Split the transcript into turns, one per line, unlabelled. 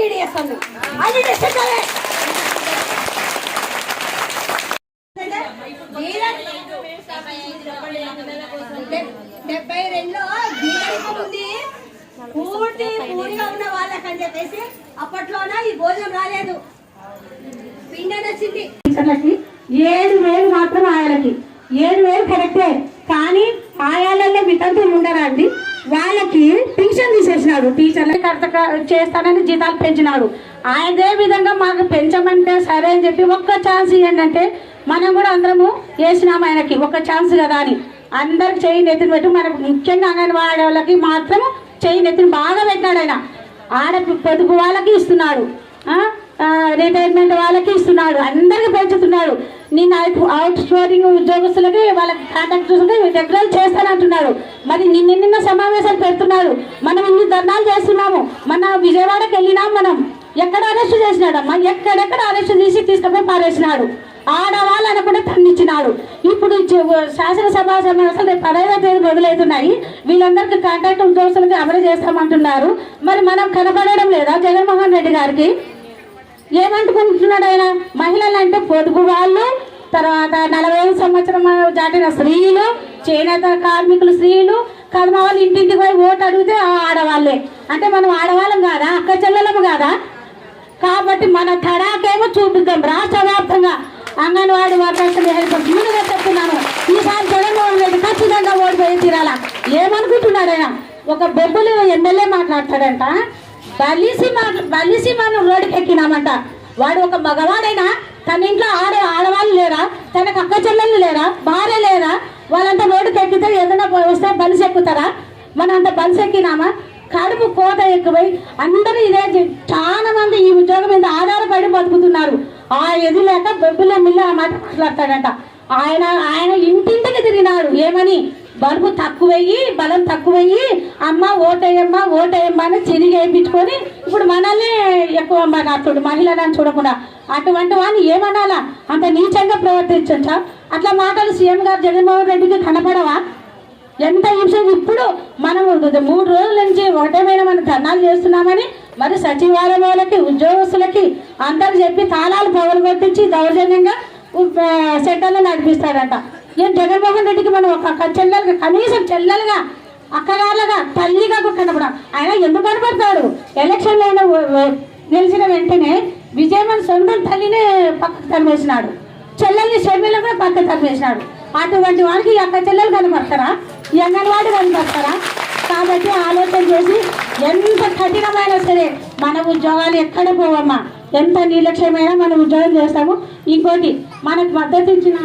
Lead చేస్తాను అది చేసేటోళ్ళే. డెబ్బై రెండులో దీనికి ఉంది పూర్తి పూరిగా ఉన్న వాళ్ళకని చెప్పేసి అప్పట్లోన ఈ భోజనం రాలేదు. పిండి వచ్చింది
టీచర్లకి ఏడు వేలు మాత్రం ఆయాలకి ఏడు వేలు కరెక్టే. కానీ ఆయాలలో వితంతువులు ఉండరా అండి? వాళ్ళకి పింఛన్ తీసేసినాడు టీచర్లకి కర్త చేస్తానని జీతాలు పెంచినాడు అదే విధంగా మాకు పెంచమంటే సరే అని చెప్పి ఒక్క ఛాన్స్ ఇవ్వండి అంటే మనం కూడా అందరము వేసినాము ఆయనకి ఒక్క ఛాన్స్ కదా అని. అందరు చేయి నెత్తిని పెట్టి మనకు ముఖ్యంగా అంగన్వాడి వాళ్ళకి మాత్రం చేయి నెత్తిని బాగా పెట్టినాడు ఆయన. ఆడ పొదుపు వాళ్ళకి ఇస్తున్నాడు. రిటైర్మెంట్ వాళ్ళకి ఇస్తున్నాడు. అందరికి పెంచుతున్నాడు. నేను అవుట్ అవుట్ స్టోరింగ్ ఉద్యోగస్తులకి వాళ్ళకి కాంటాక్ట్ దగ్గర చేస్తానంటున్నారు. మరి నిన్న నిన్న సమావేశాలు పెడుతున్నారు. మనం ఇన్ని ధర్నాలు చేస్తున్నాము. మన విజయవాడకి వెళ్ళినాం మనం. ఎక్కడ అరెస్ట్ చేసినాడమ్మా? ఎక్కడెక్కడ అరెస్ట్ చేసి తీసుకుపోయి పారేసినాడు? ఆడవాళ్ళు అనకుండా తన్నిచ్చినాడు ఇప్పుడు శాసనసభ సమావేశాలు రేపు పదహైదో తేదీ మొదలవుతున్నాయి. వీళ్ళందరికీ కాంట్రాక్ట్ ఉద్యోగస్తులకి అమలు చేస్తామంటున్నారు. మరి మనం కనపడడం లేదా జగన్మోహన్ రెడ్డి గారికి ఏమనుకుంటున్నాడు ఆయన? మహిళలు అంటే పొదుపు వాళ్ళు తర్వాత నలభై ఐదు సంవత్సరం దాటిన స్త్రీలు చేనేత కార్మికులు స్త్రీలు కదమ వాళ్ళు ఇంటింటికి పోయి ఓటు అడిగితే ఆడవాళ్ళే. అంటే మనం ఆడవాళ్ళం కాదా? అక్క చెల్లెలము కాదా? కాబట్టి మన తడాకేమో చూపిద్దాం రాష్ట్ర వ్యాప్తంగా అంగన్వాడీ వర్కర్స్ హెల్పర్స్ ముందుగా చెప్తున్నాను. ఈసారి జగన్మోహన్ రెడ్డి ఖచ్చితంగా ఓడిపోయి తీరాలా? ఏమనుకుంటున్నాడు ఆయన? ఒక బొబ్బులు ఎమ్మెల్యే మాట్లాడతాడంట. బలిసి మాట్లా బలిసి మనం రోడ్డు ఎక్కినామంట వాడు ఒక మగవాడైనా తన ఇంట్లో ఆడ ఆడవాళ్ళు లేరా? తనకు అక్క చెల్లెళ్ళు లేరా? భార్య లేరా? వాళ్ళంతా రోడ్డుకి ఎక్కితే ఏదైనా వస్తే బలిసి ఎక్కుతారా? మనం అంత బలిసి ఎక్కినామా? కడుపు కోత ఎక్కువై అందరూ ఇదే చాలా మంది ఈ ఉద్యోగం మీద ఆధారపడి బతుకుతున్నారు. ఆ ఎది లేక బొబ్బుల మిల్ల ఆ మాట మాట్లాడతాడంట. ఆయన ఆయన ఇంటింటికి తిరిగినాడు. ఏమని? బరువు తక్కువయ్యి బలం తక్కువయ్యి అమ్మ ఓటేయమ్మ ఓటేయమ్మ అని తిరిగి వేయించుకొని ఇప్పుడు మనల్ని ఎక్కువ అతడు మహిళలను చూడకుండా. అటువంటి వాడిని ఏమనాలా? అంత నీచంగా ప్రవర్తించా అట్లా మాటలు సీఎం గారు జగన్మోహన్ రెడ్డికి కనపడవా? ఎంత హింస ఇప్పుడు మనం మూడు రోజుల నుంచి ఒకటేమైనా మనం ధర్నాలు చేస్తున్నామని మరి సచివాలయాలకి ఉద్యోగస్తులకి అందరు చెప్పి తాళాలు పగలు కొట్టించి దౌర్జన్యంగా సెంటర్లో నడిపిస్తాడంట ఏం జగన్మోహన్ రెడ్డికి మనం ఒక చెల్లెలుగా కనీసం చెల్లెలుగా అక్కగారులుగా తల్లిగా కనపడం ఆయన ఎందుకు కనపడతాడు? ఎలక్షన్లో అయినా గెలిచిన వెంటనే విజయమన్ సొంతం తల్లినే పక్కకు తరిమేసినాడు. చెల్లెల్ని షర్మిలను కూడా పక్కకు తరిమేసినాడు. అటువంటి వారికి అక్క చెల్లెలు కనపడతారా? ఈ అంగన్వాడి కనపడతారా? కాబట్టి ఆలోచన చేసి ఎంత కఠినమైనా సరే మన ఉద్యోగాలు ఎక్కడ పోవమ్మా? ఎంత నిర్లక్ష్యమైనా మనం ఉద్యోగం చేస్తాము? ఇంకోటి మనకు మద్దతు ఇచ్చిన